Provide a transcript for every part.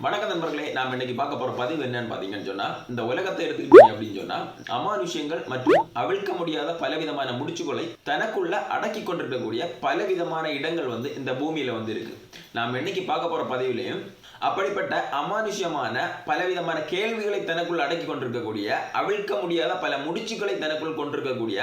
வணக்க நண்பர்களே நாம் இன்னைக்கு பார்க்க போற பதிவு என்னன்னு பாத்தீங்கன்னு சொன்னா இந்த உலகத்தை எடுத்துக்கிட்டீங்க அப்படின்னு சொன்னா அமானுஷ்யங்கள் மற்றும் அவிழ்க்க முடியாத பலவிதமான முடிச்சுகளை தனக்குள்ள அடக்கி கொண்டிருக்கக்கூடிய பலவிதமான இடங்கள் வந்து இந்த பூமியில வந்து இருக்கு. நாம் இன்னைக்கு பார்க்க போற பதிவிலையும் அப்படிப்பட்ட அமானுஷ்யமான பலவிதமான கேள்விகளை தனக்குள் அடக்கி கொண்டிருக்கக்கூடிய அவிழ்க்க முடியாத பல முடிச்சுகளை தனக்குள் கொண்டிருக்கக்கூடிய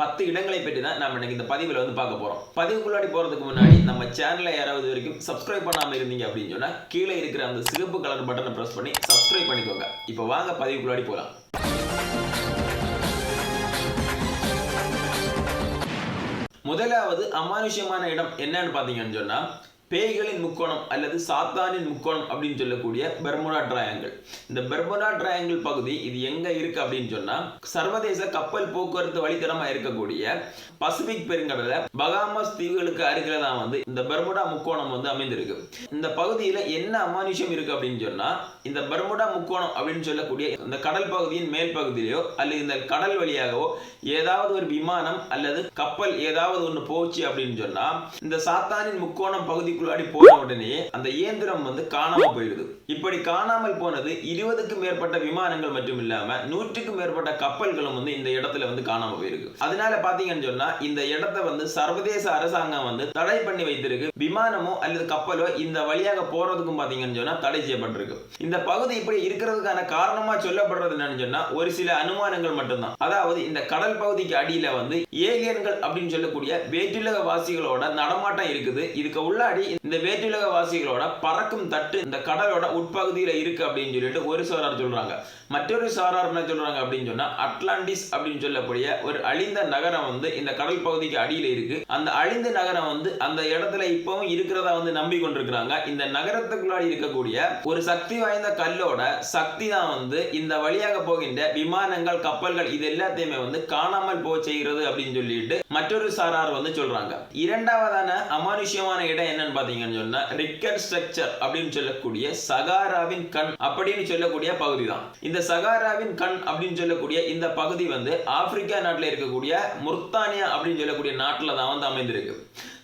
பத்து இடங்களை பற்றி தான் நம்ம இன்னைக்கு இந்த பதிவில் வந்து பார்க்க போறோம். பதிவுக்குள்ளாடி போறதுக்கு முன்னாடி நம்ம சேனலை யாராவது வரைக்கும் சப்ஸ்கிரைப் பண்ணாமல் இருந்தீங்க அப்படின்னு சொன்னா கீழே இருக்கிற அந்த சிவப்பு கலர் பட்டனை பிரஸ் பண்ணி சப்ஸ்கிரைப் பண்ணிக்கோங்க. இப்போ வாங்க பதிவுக்குள்ளாடி போகலாம் முதலாவது அமானுஷ்யமான இடம் என்னன்னு பார்த்தீங்கன்னு சொன்னா பேய்களின் முக்கோணம் அல்லது சாத்தானின் முக்கோணம் அப்படின்னு சொல்லக்கூடிய பெர்முடா ட்ரையாங்கிள் இந்த பெர்முடா ட்ரையாங்கிள் பகுதி இது எங்க இருக்கு அப்படின்னு சொன்னா சர்வதேச கப்பல் போக்குவரத்து வழித்தடமா இருக்கக்கூடிய பசிபிக் பெருங்கடல பகாமஸ் தீவுகளுக்கு அருகில தான் வந்து இந்த பெர்முடா முக்கோணம் வந்து அமைந்திருக்கு. இந்த பகுதியில என்ன அமானுஷம் இருக்கு அப்படின்னு சொன்னா இந்த பெர்முடா முக்கோணம் அப்படின்னு சொல்லக்கூடிய இந்த கடல் பகுதியின் மேல் பகுதியிலோ அல்லது இந்த கடல் வழியாகவோ ஏதாவது ஒரு விமானம் அல்லது கப்பல் ஏதாவது ஒன்று போச்சு அப்படின்னு சொன்னா இந்த சாத்தானின் முக்கோணம் பகுதிக்குள்ளாடி போன உடனே அந்த இயந்திரம் வந்து காணாம போயிடுது. இப்படி காணாமல் போனது இருபதுக்கும் மேற்பட்ட விமானங்கள் மட்டும் இல்லாம நூற்றுக்கும் மேற்பட்ட கப்பல்களும் வந்து இந்த இடத்துல வந்து காணாம போயிருக்கு. அதனால பாத்தீங்கன்னு சொன்னா இந்த இடத்த வந்து சர்வதேச அரசாங்கம் வந்து தடை பண்ணி வைத்திருக்கு. விமானமோ அல்லது கப்பலோ இந்த வழியாக போறதுக்கும் பாத்தீங்கன்னு சொன்னா தடை செய்யப்பட்டிருக்கு. இந்த பகுதி இப்படி இருக்கிறதுக்கான காரணமா சொல்லப்படுறது என்னன்னு சொன்னா ஒரு சில அனுமானங்கள் மட்டும்தான். அதாவது இந்த கடல் பகுதிக்கு அடியில வந்து ஏலியன்கள் அப்படின்னு சொல்லக்கூடிய வேற்றுலக வாசிகளோட நடமாட்டம் இருக்குது. இதுக்கு உள்ளாடி இந்த வேற்றுலக வாசிகளோட பறக்கும் தட்டு இந்த கடலோட உட்பகுதியில் இருக்கு அப்படின்னு சொல்லிட்டு ஒரு சாரார் சொல்றாங்க. மற்றொரு சாரார் என்ன சொல்றாங்க அப்படின்னு சொன்னா அட்லாண்டிஸ் அப்படின்னு சொல்லக்கூடிய ஒரு அழிந்த நகரம் வந்து இந்த கடல் பகுதிக்கு அடியில் இருக்கு. அந்த அழிந்த நகரம் வந்து அந்த இடத்துல இப்பவும் இருக்கிறதா வந்து நம்பி கொண்டிருக்கிறாங்க இந்த நகரத்துக்குள்ளாடி இருக்கக்கூடிய ஒரு சக்தி வாய்ந்த கல்லோட சக்தி தான் வந்து இந்த வழியாக போகின்ற விமானங்கள் கப்பல்கள் இது எல்லாத்தையுமே வந்து காணாமல் போக செய்கிறது அப்படின்னு சொல்லிட்டு மற்றொரு சாரார் வந்து சொல்றாங்க. இரண்டாவதான அமானுஷ்யமான இடம் என்னன்னு பாத்தீங்கன்னு சொன்னா ரிக்கர் ஸ்ட்ரக்சர் அப்படின்னு சொல்லக்கூடிய சகாராவின் கண் அப்படின்னு சொல்லக்கூடிய பகுதி தான் இந்த சகாராவின் கண் அப்படின்னு சொல்லக்கூடிய இந்த பகுதி வந்து ஆப்பிரிக்கா நாட்டில் இருக்கக்கூடிய முர்தானியா அப்படின்னு சொல்லக்கூடிய நாட்டில் தான் வந்து அமைந்திருக்கு.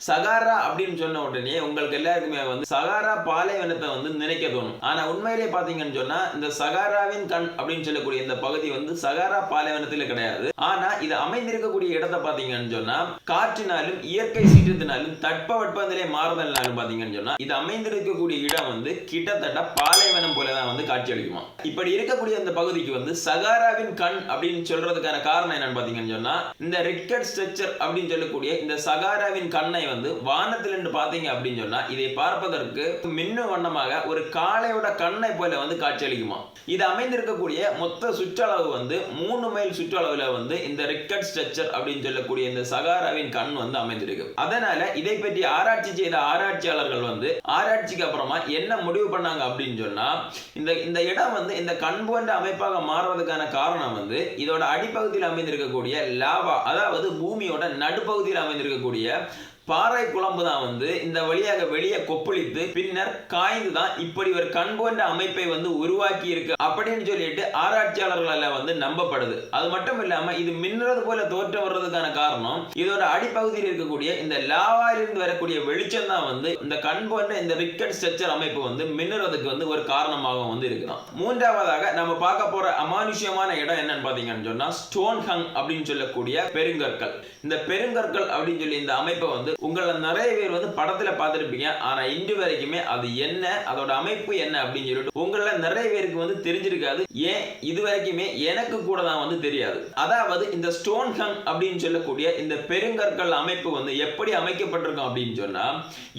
சகாரா அப்படின்னு சொன்ன உடனே உங்களுக்கு எல்லாருக்குமே வந்து சகாரா பாலைவனத்தை வந்து நினைக்க தோணும். ஆனா உண்மையிலே பாத்தீங்கன்னு சொன்னா இந்த சகாராவின் கண் அப்படின்னு சொல்லக்கூடிய இந்த பகுதி வந்து சகாரா பாலைவனத்தில் கிடையாது. ஆனா இது அமைந்திருக்கக்கூடிய இடத்தை பாத்தீங்கன்னு சொன்னா காற்றினாலும் இயற்கை சீற்றத்தினாலும் தட்பவெப்பநிலை மாறுதல்னாலும் பாத்தீங்கன்னு சொன்னா இது அமைந்திருக்கக்கூடிய இடம் வந்து கிட்டத்தட்ட பாலைவனம் போலதான் வந்து காட்சி அளிக்குமா இப்படி இருக்கக்கூடிய அந்த பகுதிக்கு வந்து சகாராவின் கண் அப்படின்னு சொல்றதுக்கான காரணம் என்னன்னு பாத்தீங்கன்னு சொன்னா இந்த ரிக்கட் ஸ்ட்ரக்சர் அப்படின்னு சொல்லக்கூடிய இந்த சகாராவின் கண்ணை வந்து வானத்தில் இருந்து பாத்தீங்க அப்படின்னு சொன்னா இதை பார்ப்பதற்கு மின்னும் வண்ணமாக ஒரு காளையோட கண்ணை போல வந்து காட்சியளிக்குமா இது அமைந்திருக்கக்கூடிய மொத்த சுற்றளவு வந்து மூணு மைல் சுற்றளவுல வந்து இந்த ரிக்கட் ஸ்ட்ரக்சர் அப்படின்னு சொல்லக்கூடிய இந்த சகாராவின் கண் வந்து அமைந்திருக்கு. அதனால இதை பற்றி ஆராய்ச்சி செய்த ஆராய்ச்சியாளர்கள் வந்து ஆராய்ச்சிக்கு அப்புறமா என்ன முடிவு பண்ணாங்க அப்படின்னு சொன்னா இந்த இந்த இடம் வந்து இந்த கண் போன்ற அமைப்பாக மாறுவதற்கான காரணம் வந்து இதோட அடிப்பகுதியில் அமைந்திருக்கக்கூடிய லாவா அதாவது பூமியோட நடுப்பகுதியில் அமைந்திருக்கக்கூடிய பாறை குழம்பு தான் வந்து இந்த வழியாக வெளியே கொப்பளித்து பின்னர் காய்ந்து தான் இப்படி ஒரு கண் போன்ற அமைப்பை வந்து உருவாக்கி இருக்கு அப்படின்னு சொல்லிட்டு ஆராய்ச்சியாளர்களால் வந்து நம்பப்படுது. அது மட்டும் இல்லாம இது மின்னுறது போல தோற்றம் வர்றதுக்கான காரணம் இதோட அடிப்பகுதியில் இருக்கக்கூடிய இந்த லாவாயிலிருந்து வரக்கூடிய வெளிச்சம் தான் வந்து இந்த கண் போன்ற இந்த ரிக்கட் ஸ்ட்ரக்சர் அமைப்பு வந்து மின்னுறதுக்கு வந்து ஒரு காரணமாக வந்து இருக்கலாம் மூன்றாவதாக நம்ம பார்க்க போற அமானுஷ்யமான இடம் என்னன்னு பாத்தீங்கன்னு சொன்னா ஸ்டோன் ஹங் அப்படின்னு சொல்லக்கூடிய பெருங்கற்கள். இந்த பெருங்கற்கள் அப்படின்னு சொல்லி இந்த அமைப்பை வந்து உங்களை நிறைய பேர் வந்து படத்துல பார்த்துருப்பீங்க. ஆனா இன்று வரைக்குமே அது என்ன அதோட அமைப்பு என்ன அப்படின்னு சொல்லிட்டு உங்கள நிறைய பேருக்கு வந்து தெரிஞ்சிருக்காது. ஏன்? இது வரைக்குமே எனக்கு கூட தான் வந்து தெரியாது. அதாவது இந்த ஸ்டோன் ஹங் அப்படின்னு சொல்லக்கூடிய இந்த பெருங்கற்கள் அமைப்பு வந்து எப்படி அமைக்கப்பட்டிருக்கும் அப்படின்னு சொன்னா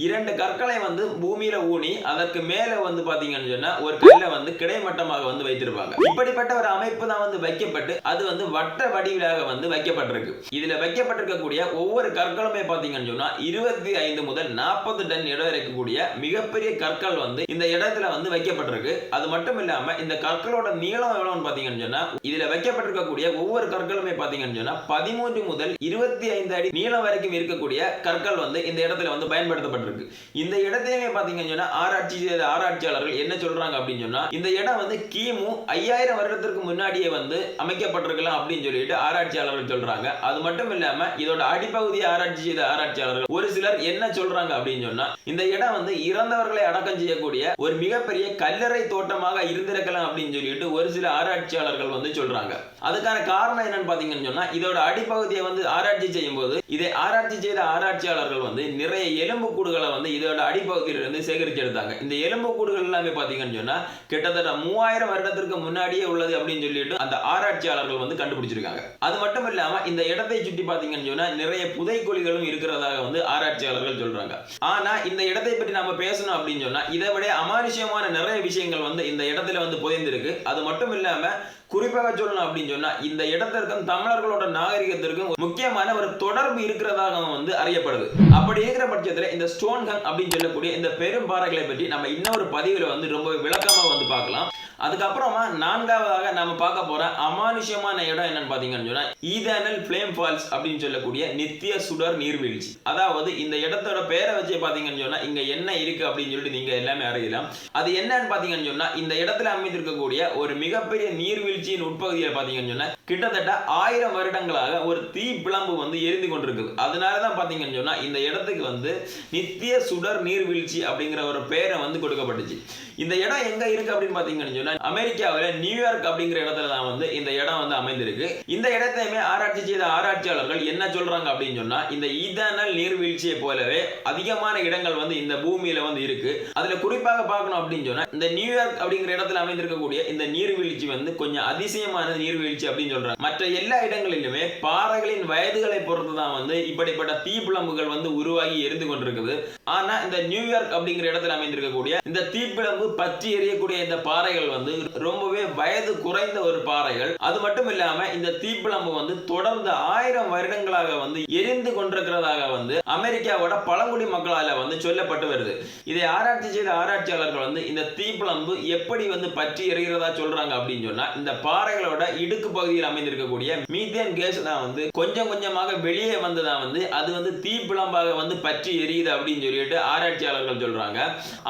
இரண்டு கற்களை வந்து பூமியில ஊனி அதற்கு மேல வந்து பாத்தீங்கன்னு சொன்னா ஒரு கல்லை வந்து கிடைமட்டமாக வந்து வைத்திருப்பாங்க. இப்படிப்பட்ட ஒரு அமைப்பு தான் வந்து வைக்கப்பட்டு அது வந்து வட்ட வடிவிலாக வந்து வைக்கப்பட்டிருக்கு. இதுல வைக்கப்பட்டிருக்கக்கூடிய ஒவ்வொரு கற்களுமே பாத்தீங்கன்னு சொன்னா இருபத்தி ஐந்து முதல் நாற்பது டன் இடம் இருக்கக்கூடிய மிகப்பெரிய கற்கள் வந்து இந்த இடத்துல வந்து வைக்கப்பட்டிருக்கு. அது மட்டும் இல்லாம இந்த கற்களோட நீளம் எவ்வளவுன்னு பாத்தீங்கன்னு சொன்னா இதுல வைக்கப்பட்டிருக்கக்கூடிய ஒவ்வொரு கற்களுமே பாத்தீங்கன்னு சொன்னா பதிமூன்று முதல் இருபத்தி ஐந்து அடி நீளம் வரைக்கும் இருக்கக்கூடிய கற்கள் வந்து இந்த இடத்துல வந்து பயன்படுத்தப்பட்டிருக்கு. இந்த இடத்தையுமே பாத்தீங்கன்னு சொன்னா ஆராய்ச்சி செய்த ஆராய்ச்சியாளர்கள் என்ன சொல்றாங்க அப்படின்னு சொன்னா இந்த இடம் வந்து கிமு ஐயாயிரம் வருடத்திற்கு முன்னாடியே வந்து அமைக்கப்பட்டிருக்கலாம் அப்படின்னு சொல்லிட்டு ஆராய்ச்சியாளர்கள் சொல்றாங்க. அது மட்டும் இல்லாம இதோட அடிப்பகுதியை ஆராய்ச்சி செய்த ஆராய்ச்சியாளர்கள் ஆராய்ச்சியாளர்கள் ஒரு சிலர் என்ன சொல்றாங்க அப்படின்னு சொன்னா இந்த இடம் வந்து இறந்தவர்களை அடக்கம் செய்யக்கூடிய ஒரு மிகப்பெரிய கல்லறை தோட்டமாக இருந்திருக்கலாம் அப்படின்னு சொல்லிட்டு ஒரு சில ஆராய்ச்சியாளர்கள் வந்து சொல்றாங்க. அதுக்கான காரணம் என்னன்னு பாத்தீங்கன்னு சொன்னா இதோட அடிப்பகுதியை வந்து ஆராய்ச்சி செய்யும் போது இதை ஆராய்ச்சி செய்த ஆராய்ச்சியாளர்கள் வந்து நிறைய எலும்பு கூடுகளை வந்து இதோட அடிப்பகுதியிலிருந்து சேகரிச்சு எடுத்தாங்க. இந்த எலும்பு கூடுகள் எல்லாமே பாத்தீங்கன்னு சொன்னா கிட்டத்தட்ட மூவாயிரம் வருடத்திற்கு முன்னாடியே உள்ளது அப்படின்னு சொல்லிட்டு அந்த ஆராய்ச்சியாளர்கள் வந்து கண்டுபிடிச்சிருக்காங்க. அது மட்டும் இல்லாம இந்த இடத்தை சுற்றி பாத்தீங்கன்னு சொன்னா நிறைய புதைக்குழிகளும் இருக்கிறதாக வந்து ஆராய்ச்சியாளர்கள் சொல்றாங்க. ஆனா இந்த இடத்தை பற்றி நம்ம பேசணும் அப்படின்னு சொன்னா இதை விட அமானுஷ்யமான நிறைய விஷயங்கள் வந்து இந்த இடத்துல வந்து புதைந்திருக்கு. அது மட்டும் இல்லாம குறிப்பாக சொல்லணும் அப்படின்னு சொன்னா இந்த இடத்திற்கும் தமிழர்களோட நாகரிகத்திற்கும் முக்கியமான ஒரு தொடர்பு இருக்கிறதாக வந்து அறியப்படுது. அப்படி இருக்கிற பட்சத்துல இந்த ஸ்டோன் கங் அப்படின்னு சொல்லக்கூடிய இந்த பெரும் பாறைகளை பற்றி நம்ம இன்னொரு பதிவுல வந்து ரொம்ப விளக்கமா வந்து பார்க்கலாம். அதுக்கப்புறமா நான்காவதாக நம்ம பார்க்க போற அமானுஷ்யமான இடம் என்னன்னு பாத்தீங்கன்னு சொன்னால் ஈதானல் ஃப்ளேம் ஃபால்ஸ் அப்படின்னு சொல்லக்கூடிய நித்திய சுடர் நீர்வீழ்ச்சி. அதாவது இந்த இடத்தோட பேரை வச்சு பாத்தீங்கன்னு சொன்னா இங்க என்ன இருக்கு அப்படின்னு சொல்லிட்டு நீங்க எல்லாமே அறியலாம். அது என்னன்னு பாத்தீங்கன்னு சொன்னா இந்த இடத்துல அமைந்திருக்கக்கூடிய ஒரு மிகப்பெரிய நீர்வீழ்ச்சியின் உட்பகுதியில் பாத்தீங்கன்னு சொன்னா கிட்டத்தட்ட ஆயிரம் வருடங்களாக ஒரு தீ பிளம்பு வந்து எரிந்து கொண்டிருக்குது. அதனாலதான் பார்த்தீங்கன்னு சொன்னால் இந்த இடத்துக்கு வந்து நித்திய சுடர் நீர்வீழ்ச்சி அப்படிங்கிற ஒரு பேரை வந்து கொடுக்கப்பட்டுச்சு. இந்த இடம் எங்க இருக்கு அப்படின்னு பார்த்தீங்கன்னு சொன்னால் அமெரிக்காவில் நியூயார்க் அப்படிங்கிற இடத்துல தான் வந்து இந்த இடம் வந்து அமைந்திருக்கு. இந்த இடத்தையுமே ஆராய்ச்சி செய்த ஆராய்ச்சியாளர்கள் என்ன சொல்றாங்க அப்படின்னு சொன்னா இந்த ஈதானல் நீர்வீழ்ச்சியை போலவே அதிகமான இடங்கள் வந்து இந்த பூமியில வந்து இருக்கு. அதுல குறிப்பாக பார்க்கணும் அப்படின்னு சொன்னா இந்த நியூயார்க் அப்படிங்கிற இடத்துல அமைந்திருக்கக்கூடிய இந்த நீர்வீழ்ச்சி வந்து கொஞ்சம் அதிசயமான நீர்வீழ்ச்சி அப்படின்னு சொல்றாங்க மற்ற எல்லா இடங்களிலுமே பாறைகளின் வயதுகளை பொறுத்து தான் வந்து இப்படிப்பட்ட தீப்பிழம்புகள் வந்து உருவாகி எரிந்து கொண்டிருக்குது. ஆனா இந்த நியூயார்க் அப்படிங்கிற இடத்துல அமைந்திருக்கக்கூடிய இந்த தீப்பிழம்பு பற்றி எரியக்கூடிய இந்த பாறைகள் வந்து ரொம்பவே வயது குறைந்த ஒரு பாறைகள். அது மட்டும் இல்லாம இந்த தீப்பிழம்பு வந்து தொடர்ந்து ஆயிரம் வருடங்களாக வந்து எரிந்து கொண்டிருக்கிறதாக வந்து அமெரிக்காவோட பழங்குடி மக்களால வந்து சொல்லப்பட்டு வருது. இதை ஆராய்ச்சி செய்த ஆராய்ச்சியாளர்கள் வந்து இந்த தீப்பிழம்பு எப்படி வந்து பற்றி எறிகிறதா சொல்றாங்க அப்படின்னு சொன்னா இந்த பாறைகளோட இடுக்கு பகுதியில் அமைந்திருக்கக்கூடிய மீத்தேன் கேஸ் தான் வந்து கொஞ்சம் கொஞ்சமாக வெளியே வந்ததா வந்து அது வந்து தீப்பிழம்பாக வந்து பற்றி எரியுது அப்படின்னு சொல்லிட்டு ஆராய்ச்சியாளர்கள் சொல்றாங்க.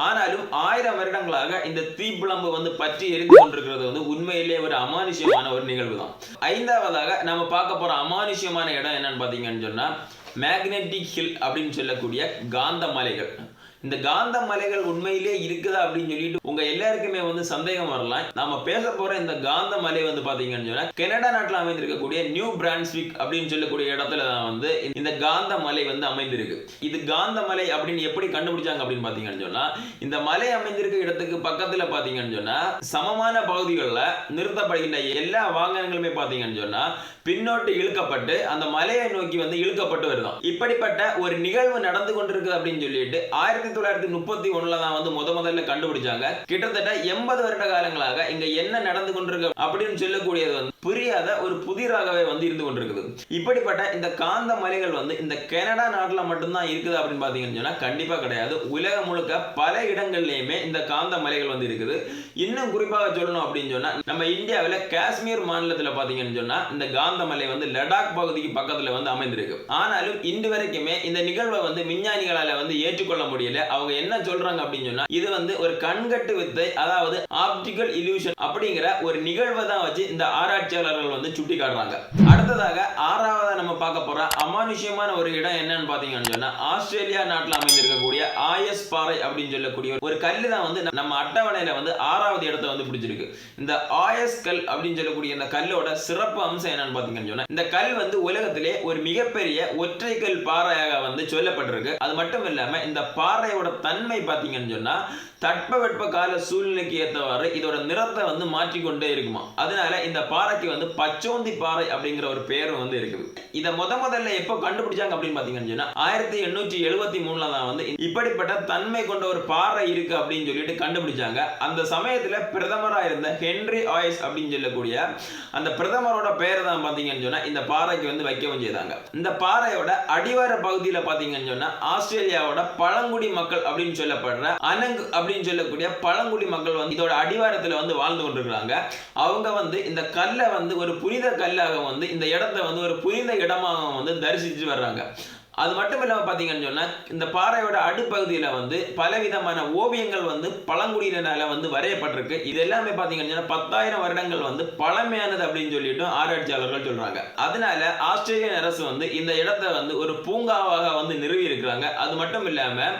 ஆனாலும் ஆயிரம் வருடங்களாக இந்த தீப்பிழம்பு வந்து பற்றி எரிந்து கொண்டிருக்கிறது வந்து உண்மையிலேயே ஒரு அமானுஷ்யமான ஒரு நிகழ்வு தான் ஐந்தாவதாக நம்ம பார்க்க போற அமானுஷ்யமான இடம் என்னன்னு பாத்தீங்கன்னு சொன்னா மேக்னெட்டிக் ஹில் அப்படின்னு சொல்லக்கூடிய காந்த மலைகள். இந்த காந்த மலைகள் உண்மையிலே இருக்குதா அப்படின்னு சொல்லிட்டு உங்க எல்லாருக்குமே வந்து சந்தேகம் வரலாம். நாம பேச போற இந்த காந்த மலை வந்து பாத்தீங்கன்னு சொன்னா கனடா நாட்டில் அமைந்திருக்கக்கூடிய நியூ பிரான்ஸ்விக் அப்படின்னு சொல்லக்கூடிய இடத்துல தான் வந்து இந்த காந்த மலை வந்து அமைந்திருக்கு. இது காந்த மலை அப்படின்னு எப்படி கண்டுபிடிச்சாங்க அப்படின்னு பாத்தீங்கன்னு சொன்னா இந்த மலை அமைந்திருக்க இடத்துக்கு பக்கத்துல பாத்தீங்கன்னு சொன்னா சமமான பகுதிகளில் நிறுத்தப்படுகின்ற எல்லா வாகனங்களுமே பாத்தீங்கன்னு சொன்னா பின்னோட்டு இழுக்கப்பட்டு அந்த மலையை நோக்கி வந்து இழுக்கப்பட்டு வருதான். இப்படிப்பட்ட ஒரு நிகழ்வு நடந்து கொண்டிருக்கு அப்படின்னு சொல்லிட்டு ஆயிரத்தி ஆயிரத்தி தொள்ளாயிரத்தி முப்பத்தி ஒண்ணுல தான் வந்து முத முதல்ல கண்டுபிடிச்சாங்க. கிட்டத்தட்ட எண்பது வருட காலங்களாக இங்க என்ன நடந்து கொண்டிருக்கு அப்படின்னு சொல்லக்கூடியது வந்து புரியாத ஒரு புதிராகவே வந்து இருந்து கொண்டிருக்குது. இப்படிப்பட்ட இந்த காந்த மலைகள் வந்து இந்த கனடா நாட்டுல மட்டும்தான் இருக்குது அப்படின்னு பாத்தீங்கன்னு சொன்னா கண்டிப்பா கிடையாது. உலகம் முழுக்க பல இடங்கள்லயுமே இந்த காந்த மலைகள் வந்து இருக்குது. இன்னும் குறிப்பாக சொல்லணும் அப்படின்னு சொன்னா நம்ம இந்தியாவில் காஷ்மீர் மாநிலத்தில் பாத்தீங்கன்னு சொன்னா இந்த காந்த மலை வந்து லடாக் பகுதிக்கு பக்கத்துல வந்து அமைந்திருக்கு. ஆனாலும் இன்று வரைக்குமே இந்த நிகழ்வை வந்து விஞ்ஞானிகளால வந்து ஏற்றுக்கொள்ள முடியல. அவங்க என்ன சொல்றாங்க அப்படின்னு சொன்னா இது வந்து ஒரு கண்கட்டு வித்தை அதாவது ஆப்டிக்கல் இல்யூஷன் அப்படிங்கிற ஒரு நிகழ்வை தான் வச்சு இந்த ஆராய்ச்சியாளர்கள் வந்து சுட்டி காட்டுறாங்க. அடுத்ததாக ஆறாவதா நம்ம பார்க்க போற அமானுஷ்யமான ஒரு இடம் என்னன்னு பாத்தீங்கன்னு சொன்னா ஆஸ்திரேலியா நாட்டில் அமைந்திருக்கக்கூடிய ஆயஸ் பாறை அப்படின்னு சொல்லக்கூடிய ஒரு கல் தான் வந்து நம்ம அட்டவணையில வந்து ஆறாவது இடத்தை வந்து பிடிச்சிருக்கு. இந்த ஆயஸ் கல் அப்படின்னு சொல்லக்கூடிய இந்த கல்லோட சிறப்பு அம்சம் என்னன்னு பாத்தீங்கன்னு சொன்னா இந்த கல் வந்து உலகத்திலே ஒரு மிகப்பெரிய ஒற்றை கல் பாறையாக வந்து சொல்லப்பட்டிருக்கு. அது மட்டும் இல்லாம இந்த பாறை பாறையோட தன்மை பார்த்தீங்கன்னு சொன்னால் தட்பவெட்ப கால சூழ்நிலைக்கு ஏற்றவாறு இதோட நிறத்தை வந்து மாற்றிக்கொண்டே இருக்குமா? அதனால இந்த பாறைக்கு வந்து பச்சோந்தி பாறை அப்படிங்கிற ஒரு பேரும் வந்து இருக்குது. இதை முத முதல்ல எப்போ கண்டுபிடிச்சாங்க அப்படின்னு பார்த்தீங்கன்னு சொன்னால் ஆயிரத்தி எண்ணூற்றி எழுபத்தி மூணில் தான் வந்து இப்படிப்பட்ட தன்மை கொண்ட ஒரு பாறை இருக்கு அப்படின்னு சொல்லிட்டு கண்டுபிடிச்சாங்க. அந்த சமயத்தில் பிரதமராக இருந்த ஹென்ரி ஆயஸ் அப்படின்னு சொல்லக்கூடிய அந்த பிரதமரோட பேரை தான் பார்த்தீங்கன்னு சொன்னால் இந்த பாறைக்கு வந்து வைக்கவும் செய்தாங்க. இந்த பாறையோட அடிவார பகுதியில் பார்த்தீங்கன்னு சொன்னால் ஆஸ்திரேலியாவோட பழங்குடி மக்கள் அப்படின்னு சொல்லப்படுற அனங் அப்படின்னு சொல்லக்கூடிய பழங்குடி மக்கள் வந்து இதோட அடிவாரத்துல வந்து வாழ்ந்து கொண்டிருக்கிறாங்க. அவங்க வந்து இந்த கல்லை வந்து ஒரு புனித கல்லாக வந்து இந்த இடத்த வந்து ஒரு புனித இடமாக வந்து தரிசிச்சு வர்றாங்க. அது மட்டும் இல்லாமல் பார்த்தீங்கன்னு சொன்னால் இந்த பாறையோட அடுப்பகுதியில் வந்து பலவிதமான ஓவியங்கள் வந்து பழங்குடியினால வந்து வரையப்பட்டிருக்கு. இது எல்லாமே பார்த்தீங்கன்னு சொன்னால் பத்தாயிரம் வருடங்கள் வந்து பழமையானது அப்படின்னு சொல்லிட்டு ஆராய்ச்சியாளர்கள் சொல்கிறாங்க அதனால ஆஸ்திரேலியன் அரசு வந்து இந்த இடத்த வந்து ஒரு பூங்காவாக வந்து நிறுவி இருக்கிறாங்க அது மட்டும் இல்லாமல்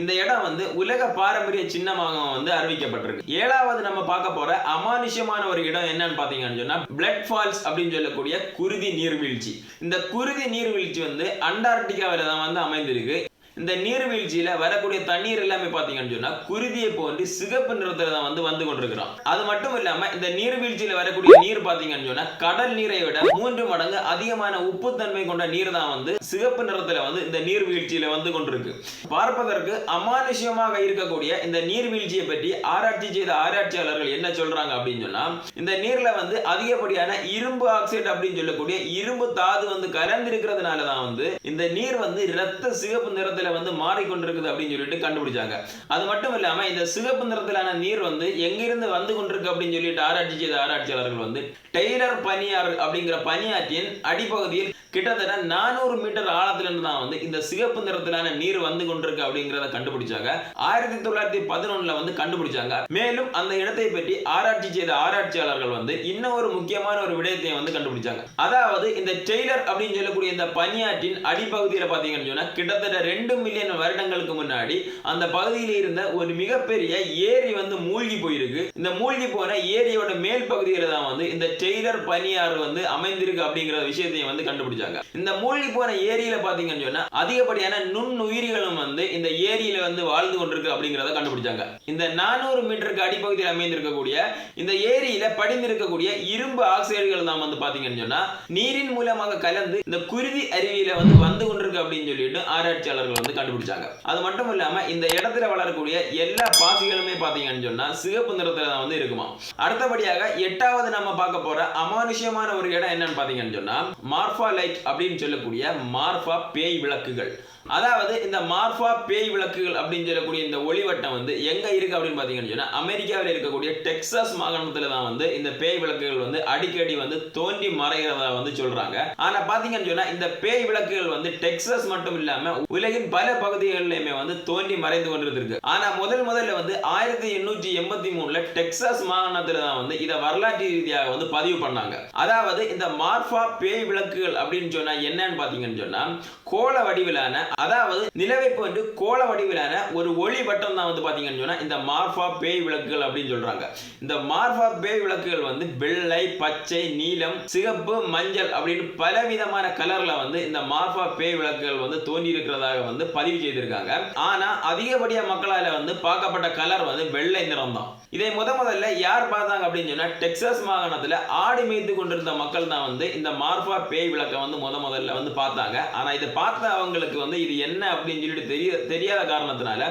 இந்த இடம் வந்து உலக பாரம்பரிய சின்னமாக வந்து அறிவிக்கப்பட்டிருக்கு. ஏழாவது நம்ம பார்க்க போற அமானுஷ்யமான ஒரு இடம் என்னன்னு பாத்தீங்கன்னு சொன்னா பிளட் ஃபால்ஸ் அப்படின்னு சொல்லக்கூடிய குருதி நீர்வீழ்ச்சி. இந்த குருதி நீர்வீழ்ச்சி வந்து அண்டார்டிக் அமெரிக்காவில் தான் வந்து அமைந்திருக்கு. இந்த நீர்வீழ்ச்சியில வரக்கூடிய தண்ணீர் எல்லாமே பாத்தீங்கன்னு சொன்னா குருதியை போன்று சிகப்பு நிறத்துல தான் வந்து வந்து கொண்டிருக்கிறான். அது மட்டும் இல்லாம இந்த நீர்வீழ்ச்சியில வரக்கூடிய நீர் பாத்தீங்கன்னு சொன்னா கடல் நீரை விட மூன்று மடங்கு அதிகமான உப்புத்தன்மை கொண்ட நீர் தான் வந்து சிகப்பு நிறத்துல வந்து இந்த நீர்வீழ்ச்சியில வந்து கொண்டிருக்கு. பார்ப்பதற்கு அமானுஷ்யமாக இருக்கக்கூடிய இந்த நீர்வீழ்ச்சியை பற்றி ஆராய்ச்சி செய்த ஆராய்ச்சியாளர்கள் என்ன சொல்றாங்க அப்படின்னு சொன்னா இந்த நீர்ல வந்து அதிகப்படியான இரும்பு ஆக்சைடு அப்படின்னு சொல்லக்கூடிய இரும்பு தாது வந்து கலந்திருக்கிறதுனால தான் வந்து இந்த நீர் வந்து இரத்த சிகப்பு நிறத்துல வந்து மாறிக்கொண்டிருக்குது அப்படின்னு சொல்லிட்டு கண்டுபிடிச்சாங்க. அது மட்டும் இல்லாம இந்த சிவப்பு நிறத்திலான நீர் வந்து எங்கிருந்து வந்து கொண்டிருக்கு அப்படின்னு சொல்லிட்டு ஆராய்ச்சி செய்த ஆராய்ச்சியாளர்கள் வந்து டெய்லர் பனியாறு அப்படிங்கிற பனியாற்றின் அடிப்பகுதியில் கிட்டத்தட்ட நானூறு மீட்டர் ஆழத்திலிருந்து தான் வந்து இந்த சிகப்பு நிறத்திலான நீர் வந்து கொண்டிருக்கு அப்படிங்கிறத கண்டுபிடிச்சாங்க. ஆயிரத்தி தொள்ளாயிரத்தி பதினொன்னுல வந்து கண்டுபிடிச்சாங்க. மேலும் அந்த இடத்தை பற்றி ஆராய்ச்சி செய்த ஆராய்ச்சியாளர்கள் வந்து இன்னும் ஒரு முக்கியமான ஒரு விடயத்தை வந்து கண்டுபிடிச்சாங்க. அதாவது இந்த டெய்லர் அப்படின்னு சொல்லக்கூடிய இந்த பனியாற்றின் அடிப்பகுதியில் பார்த்தீங்கன்னு சொன்னா கிட்டத்தட்ட ரெண்டு மில்லியன் வருடங்களுக்கு முன்னாடி அந்த பகுதியில் இருந்த ஒரு மிகப்பெரிய ஏரி வந்து மூழ்கி போயிருக்கு. இந்த மூழ்கி போன ஏரியோட மேல் பகுதியில் தான் வந்து இந்த டெய்லர் பனியாறு வந்து அமைந்திருக்கு அப்படிங்கிற விஷயத்தை வந்து கண்டுபிடிச்சாங்க. இந்த மூழ்கி போன ஏரியில பாத்தீங்கன்னு சொன்னா அதிகப்படியான நுண்ணுயிரிகளும் வந்து இந்த ஏரியில வந்து வாழ்ந்து கொண்டிருக்கு அப்படிங்கிறத கண்டுபிடிச்சாங்க. இந்த நானூறு மீட்டருக்கு அடிப்பகுதியில் அமைந்திருக்கக்கூடிய இந்த ஏரியில படிந்திருக்கக்கூடிய இரும்பு ஆக்சைடுகள் தான் வந்து பாத்தீங்கன்னு சொன்னா நீரின் மூலமாக கலந்து இந்த குருதி அருவியில வந்து வந்து கொண்டிருக்கு அப்படின்னு சொல்லிட்டு ஆராய்ச்சியாளர்கள் வந்து கண்டுபிடிச்சாங்க. அது மட்டும் இல்லாம இந்த இடத்துல வளரக்கூடிய எல்லா பாசிகளுமே பாத்தீங்கன்னு சொன்னா சிகப்பு நிறத்துல தான் வந்து இருக்குமா. அடுத்தபடியாக எட்டாவது நம்ம பார்க்க போற அமானுஷ்யமான ஒரு இடம் என்னன்னு பாத்தீங்கன்னு சொன்னா மார்பா லைட் அப்படின்னு சொல்லக்கூடிய மார்பா பேய் விளக்குகள். அதாவது இந்த மார்ஃபா பேய் விளக்குகள் அப்படின்னு சொல்லக்கூடிய இந்த ஒளிவட்டம் வந்து எங்க இருக்கு அப்படின்னு பாத்தீங்கன்னு சொன்னா அமெரிக்காவில் இருக்கக்கூடிய டெக்சாஸ் மாகாணத்துல தான் வந்து இந்த பேய் விளக்குகள் வந்து அடிக்கடி வந்து தோன்றி மறைகிறதா வந்து சொல்றாங்க. ஆனா பாத்தீங்கன்னு சொன்னா இந்த பேய் விளக்குகள் வந்து டெக்சாஸ் மட்டும் இல்லாம உலகின் பல பகுதிகளிலுமே வந்து தோன்றி மறைந்து கொண்டிருக்கு ஆனா முதல் முதல்ல வந்து ஆயிரத்தி எண்ணூற்றி எண்பத்தி மூணுல டெக்சாஸ் மாகாணத்துல தான் வந்து இதை வரலாற்று ரீதியாக வந்து பதிவு பண்ணாங்க. அதாவது இந்த மார்ஃபா பேய் விளக்குகள் அப்படின்னு சொன்னா என்னன்னு பாத்தீங்கன்னு சொன்னா கோள வடிவிலான அதாவது நிலவை போன்று கோள வடிவிலான ஒரு ஒளி வட்டம் தான் வந்து பார்த்தீங்கன்னு சொன்னால் இந்த மார்ஃபா பேய் விளக்குகள் அப்படின்னு சொல்கிறாங்க இந்த மார்ஃபா பேய் விளக்குகள் வந்து வெள்ளை பச்சை நீலம் சிகப்பு மஞ்சள் அப்படின்னு பலவிதமான கலரில் வந்து இந்த மார்ஃபா பேய் விளக்குகள் வந்து தோன்றி இருக்கிறதாக வந்து பதிவு செய்திருக்காங்க. ஆனால் அதிகப்படியாக மக்களால் வந்து பார்க்கப்பட்ட கலர் வந்து வெள்ளை நிறம் தான். இதை முத முதல்ல யார் பார்த்தாங்க அப்படின்னு சொன்னால் டெக்சாஸ் மாகாணத்தில் ஆடு மேய்த்து கொண்டிருந்த மக்கள் தான் வந்து இந்த மார்ஃபா பேய் விளக்க வந்து முத முதல்ல வந்து பார்த்தாங்க. ஆனால் இதை பார்த்த அவங்களுக்கு வந்து இது என்ன அப்படின்னு சொல்லிட்டு தெரிய தெரியாத காரணத்தினால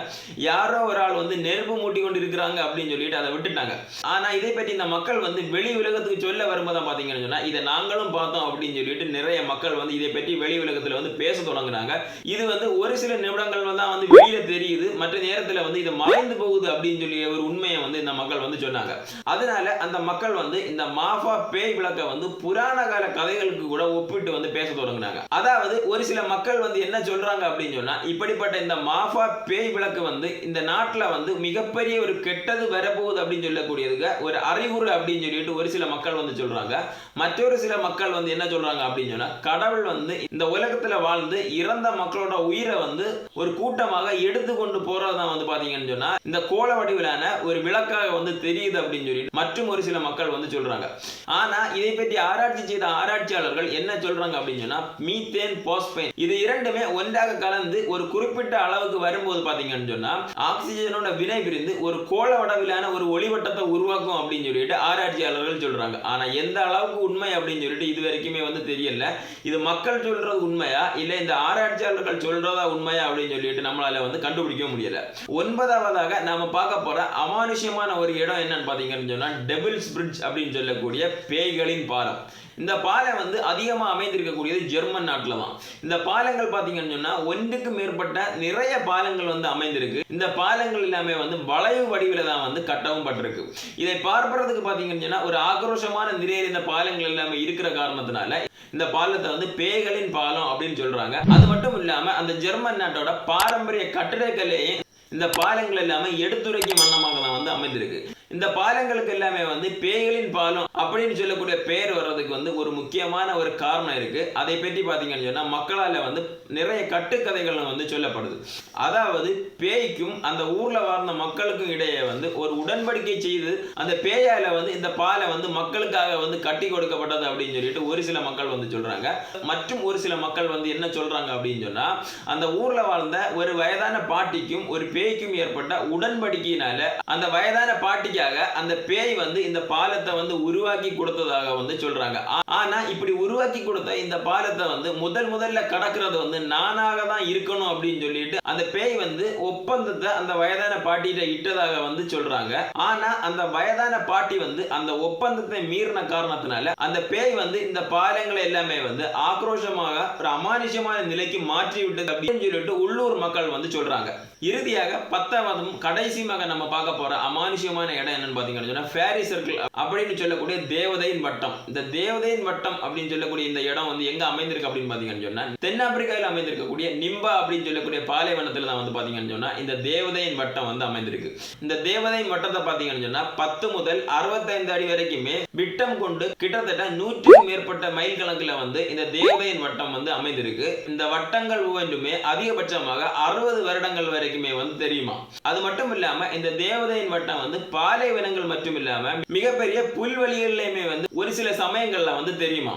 யாரோ ஒரு ஆள் வந்து நெருப்பு மூட்டி கொண்டு இருக்கிறாங்க அப்படின்னு சொல்லிட்டு அதை விட்டுட்டாங்க. ஆனா இதை பற்றி இந்த மக்கள் வந்து வெளி உலகத்துக்கு சொல்ல வரும்போது பாத்தீங்கன்னு சொன்னா இதை நாங்களும் பார்த்தோம் அப்படின்னு சொல்லிட்டு நிறைய மக்கள் வந்து இதை பற்றி வெளி உலகத்துல வந்து பேச தொடங்குனாங்க இது வந்து ஒரு சில நிமிடங்கள் தான் வந்து வெளியில தெரியுது மற்ற நேரத்துல வந்து இது மறைந்து போகுது அப்படின்னு சொல்லி ஒரு உண்மையை வந்து இந்த மக்கள் வந்து சொன்னாங்க. அதனால அந்த மக்கள் வந்து இந்த மாஃபா பேய் விளக்க வந்து புராண கால கதைகளுக்கு கூட ஒப்பிட்டு வந்து பேச தொடங்கினாங்க அதாவது ஒரு சில மக்கள் வந்து என்ன சொல்றாங்க அப்படின்னு சொன்னால் இப்படிப்பட்ட இந்த மாஃபா பேய் விளக்கு வந்து இந்த நாட்டில் வந்து மிகப்பெரிய ஒரு கெட்டது வரப்போகுது அப்படின்னு சொல்லக்கூடியதுக்கு ஒரு அறிகுறி அப்படின்னு சொல்லிட்டு ஒரு சில மக்கள் வந்து சொல்றாங்க. மற்றொரு சில மக்கள் வந்து என்ன சொல்றாங்க அப்படின்னு சொன்னா கடவுள் வந்து இந்த உலகத்தில் வாழ்ந்து இறந்த மக்களோட உயிரை வந்து ஒரு கூட்டமாக எடுத்து கொண்டு போறதுதான் வந்து பார்த்தீங்கன்னு சொன்னா இந்த கோல வடிவிலான ஒரு விளக்காக வந்து தெரியுது அப்படின்னு சொல்லிட்டு மற்றும் ஒரு சில மக்கள் வந்து சொல்றாங்க. ஆனா இதை பற்றி ஆராய்ச்சி செய்த ஆராய்ச்சியாளர்கள் என்ன சொல்றாங்க அப்படின்னு சொன்னா மீத்தேன் பாஸ்பைன் இது இரண்டுமே ஒன்றாக கலந்து ஒரு குறிப்பிட்ட அளவுக்கு வரும்போது பாத்தீங்கன்னு சொன்னா ஆக்சிஜனோட வினை பிரிந்து ஒரு கோள வடவிலான ஒரு ஒளிவட்டத்தை உருவாக்கும் அப்படின்னு சொல்லிட்டு ஆராய்ச்சியாளர்கள் சொல்றாங்க. ஆனா எந்த அளவுக்கு உண்மை அப்படின்னு சொல்லிட்டு இது வரைக்குமே வந்து தெரியல. இது மக்கள் சொல்றது உண்மையா? இல்ல இந்த ஆராய்ச்சியாளர்கள் சொல்றதா உண்மையா அப்படின்னு சொல்லிட்டு நம்மளால வந்து கண்டுபிடிக்க முடியல. ஒன்பதாவதாக நாம பார்க்க போற அமானுஷ்யமான ஒரு இடம் என்னன்னு பாத்தீங்கன்னு சொன்னா டெபிள்ஸ் பிரிட்ஜ் அப்படின்னு சொல்லக்கூடிய பேய்களின் பாலம். இந்த பாலம் வந்து அதிகமாக அமைந்திருக்கக்கூடியது ஜெர்மன் நாட்டில் தான். இந்த பாலங்கள் பார்த்தீங்கன்னு சொன்னா ஒன்றுக்கு மேற்பட்ட நிறைய பாலங்கள் வந்து அமைந்திருக்கு. இந்த பாலங்கள் எல்லாமே வந்து வளைவு வடிவில தான் வந்து கட்டவும் பட்டிருக்கு. இதை பார்ப்பதுக்கு பாத்தீங்கன்னு சொன்னா ஒரு ஆக்ரோஷமான நிறைய இந்த பாலங்கள் எல்லாமே இருக்கிற காரணத்தினால இந்த பாலத்தை வந்து பேய்களின் பாலம் அப்படின்னு சொல்றாங்க. அது மட்டும் இல்லாமல் அந்த ஜெர்மன் நாட்டோட பாரம்பரிய கட்டிடக்கலையே இந்த பாலங்கள் எல்லாமே எடுத்துரைக்கும் வண்ணமாக தான் வந்து அமைந்திருக்கு. இந்த பாலங்களுக்கு எல்லாமே வந்து பேய்களின் பாலம் அப்படின்னு சொல்லக்கூடிய பெயர் வர்றதுக்கு வந்து ஒரு முக்கியமான ஒரு காரணம் இருக்கு. அதை பற்றி பார்த்தீங்கன்னு சொன்னால் மக்களால் வந்து நிறைய கட்டுக்கதைகள் வந்து சொல்லப்படுது. அதாவது பேய்க்கும் அந்த ஊர்ல வாழ்ந்த மக்களுக்கும் இடையே வந்து ஒரு உடன்படிக்கை செய்து அந்த பேயால வந்து இந்த பாலை வந்து மக்களுக்காக வந்து கட்டி கொடுக்கப்பட்டது அப்படின்னு சொல்லிட்டு ஒரு சில மக்கள் வந்து சொல்றாங்க. மற்றும் ஒரு சில மக்கள் வந்து என்ன சொல்றாங்க அப்படின்னு சொன்னா அந்த ஊர்ல வாழ்ந்த ஒரு வயதான பாட்டிக்கும் ஒரு பேய்க்கும் ஏற்பட்ட உடன்படிக்கையினால அந்த வயதான பாட்டிக்கு பாட்டிக்காக அந்த பேய் வந்து இந்த பாலத்தை வந்து உருவாக்கி கொடுத்ததாக வந்து சொல்றாங்க. ஆனா இப்படி உருவாக்கி கொடுத்த இந்த பாலத்தை வந்து முதல் முதல்ல கடக்கிறது வந்து நானாக தான் இருக்கணும் அப்படின்னு சொல்லிட்டு அந்த பேய் வந்து ஒப்பந்தத்தை அந்த வயதான பாட்டிகிட்ட இட்டதாக வந்து சொல்றாங்க. ஆனா அந்த வயதான பாட்டி வந்து அந்த ஒப்பந்தத்தை மீறின காரணத்தினால அந்த பேய் வந்து இந்த பாலங்களை எல்லாமே வந்து ஆக்ரோஷமாக ஒரு அமானுஷமான நிலைக்கு மாற்றி விட்டது அப்படின்னு சொல்லிட்டு உள்ளூர் மக்கள் வந்து சொல்றாங்க. இறுதியாக பத்தாவதும் மகன் நம்ம பார்க்க போற அமானுஷமான இடம் என்னன்னு பார்த்தீங்கன்னு சொன்னால் ஃபேரி சர்க்கிள் அப்படின்னு சொல்லக்கூடிய தேவதையின் வட்டம். இந்த தேவதையின் வட்டம் அப்படின்னு சொல்லக்கூடிய இந்த இடம் வந்து எங்க அமைந்திருக்கு அப்படின்னு பார்த்தீங்கன்னு சொன்னால் தென்னாப்பிரிக்காவில் அமைந்திருக்கக்கூடிய நிம்பா அப்படின்னு சொல்லக்கூடிய பாலைவனத்தில் தான் வந்து பார்த்தீங்கன்னு சொன்னால் இந்த தேவதையின் வட்டம் வந்து அமைந்திருக்கு. இந்த தேவதையின் வட்டத்தை பார்த்தீங்கன்னு சொன்னால் பத்து முதல் அறுபத்தைந்து அடி வரைக்குமே விட்டம் கொண்டு கிட்டத்தட்ட நூற்றுக்கும் மேற்பட்ட மைல் கணக்கில் வந்து இந்த தேவதையின் வட்டம் வந்து அமைந்திருக்கு. இந்த வட்டங்கள் ஒவ்வொன்றுமே அதிகபட்சமாக அறுபது வருடங்கள் வரைக்குமே வந்து தெரியுமா? அது மட்டும் இல்லாம இந்த தேவதையின் வட்டம் வந்து பால் பாலைவனங்கள் மட்டும் இல்லாம மிகப்பெரிய புல்வெளிகள்லயுமே வந்து ஒரு சில சமயங்கள்ல வந்து தெரியுமா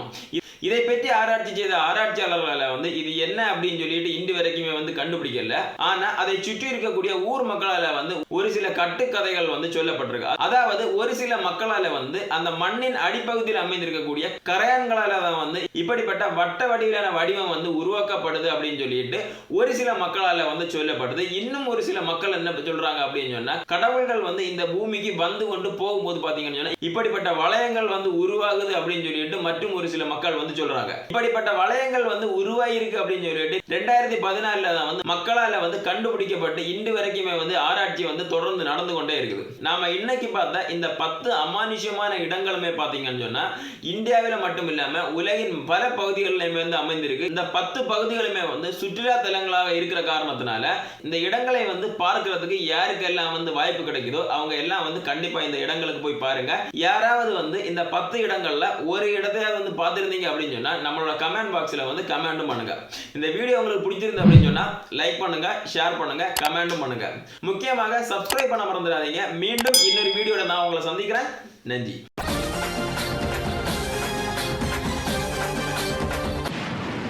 இதை பற்றி ஆராய்ச்சி செய்த ஆராய்ச்சியாளர்களால் வந்து இது என்ன அப்படின்னு சொல்லிட்டு இன்று வரைக்குமே வந்து கண்டுபிடிக்கல. ஆனா அதை சுற்றி இருக்கக்கூடிய ஊர் மக்களால வந்து ஒரு சில கட்டுக்கதைகள் வந்து சொல்லப்பட்டிருக்கு. அதாவது ஒரு சில மக்களால வந்து அந்த மண்ணின் அடிப்பகுதியில் அமைந்திருக்கக்கூடிய கரையான்களால தான் வந்து இப்படிப்பட்ட வட்ட வடிவிலான வடிவம் வந்து உருவாக்கப்படுது அப்படின்னு சொல்லிட்டு ஒரு சில மக்களால வந்து சொல்லப்படுது. இன்னும் ஒரு சில மக்கள் என்ன சொல்றாங்க அப்படின்னு சொன்னா கடவுள்கள் வந்து இந்த பூமிக்கு வந்து கொண்டு போகும்போது பாத்தீங்கன்னு சொன்னா இப்படிப்பட்ட வளையங்கள் வந்து உருவாகுது அப்படின்னு சொல்லிட்டு மற்றும் ஒரு சில மக்கள் வந்து சொல்றாங்க. இப்படிப்பட்ட வளையங்கள் வந்து உருவாயிருக்கு அப்படின்னு சொல்லிட்டு ரெண்டாயிரத்தி பதினாலுல தான் வந்து மக்களால வந்து கண்டுபிடிக்கப்பட்டு இன்று வரைக்குமே வந்து ஆராய்ச்சி வந்து தொடர்ந்து நடந்து கொண்டே இருக்குது. நாம இன்னைக்கு பார்த்தா இந்த பத்து அமானுஷ்யமான இடங்களுமே பாத்தீங்கன்னு சொன்னா இந்தியாவில மட்டும் இல்லாம உலகின் பல பகுதிகளிலுமே வந்து அமைந்திருக்கு. இந்த பத்து பகுதிகளுமே வந்து சுற்றுலா தலங்களாக இருக்கிற காரணத்தினால இந்த இடங்களை வந்து பார்க்கிறதுக்கு யாருக்கெல்லாம் வந்து வாய்ப்பு கிடைக்குதோ அவங்க எல்லாம் வந்து கண்டிப்பா இந்த இடங்களுக்கு போய் பாருங்க. யாராவது வந்து இந்த பத்து இடங்கள்ல ஒரு இடத்தையாவது வந்து பார்த்திருந்தீங்க அப்படின்னு சொன்னா நம்மளோட கமெண்ட் பாக்ஸ்ல வந்து கமெண்டும் பண்ணுங்க. இந்த வீடியோ உங்களுக்கு பிடிச்சிருந்து அப்படின்னு சொன்னா லைக் பண்ணுங்க ஷேர் பண்ணுங்க கமெண்ட்டும் பண்ணுங்க. முக்கியமாக சப்ஸ்கிரைப் பண்ண மறந்துடாதீங்க. மீண்டும் இன்னொரு வீடியோவில் நான் உங்களை சந்திக்கிறேன். நன்றி.